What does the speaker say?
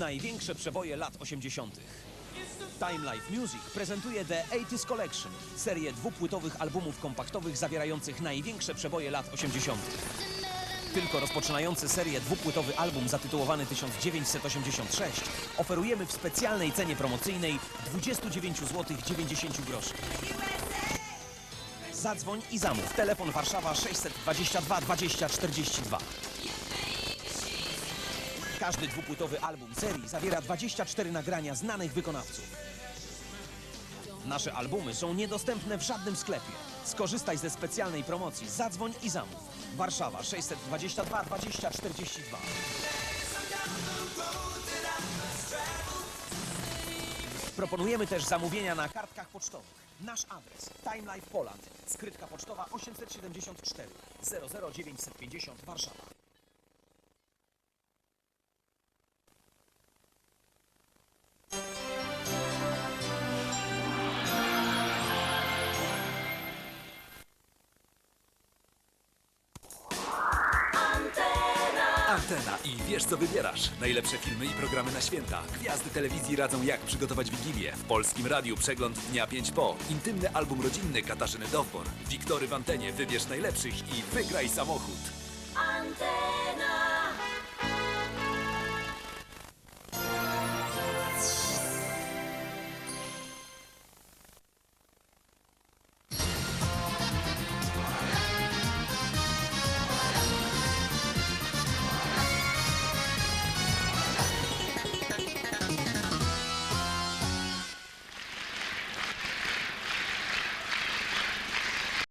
Największe przeboje lat 80. Time Life Music prezentuje The 80s Collection, serię dwupłytowych albumów kompaktowych zawierających największe przeboje lat 80. Tylko rozpoczynający serię dwupłytowy album zatytułowany 1986 oferujemy w specjalnej cenie promocyjnej 29 zł 90 groszy. Zadzwoń i zamów. Telefon Warszawa 622 20 42. Każdy dwupłytowy album serii zawiera 24 nagrania znanych wykonawców. Nasze albumy są niedostępne w żadnym sklepie. Skorzystaj ze specjalnej promocji. Zadzwoń i zamów. Warszawa 622 20 42. Proponujemy też zamówienia na kartkach pocztowych. Nasz adres Time Life Poland, skrytka pocztowa 874 00950 Warszawa. Antena i wiesz co wybierasz? Najlepsze filmy i programy na święta. Gwiazdy telewizji radzą jak przygotować Wigilię. W Polskim Radiu przegląd Dnia 5 po. Intymny album rodzinny Katarzyny Dowbor. Wiktory w antenie wybierz najlepszych i wygraj samochód. Antena.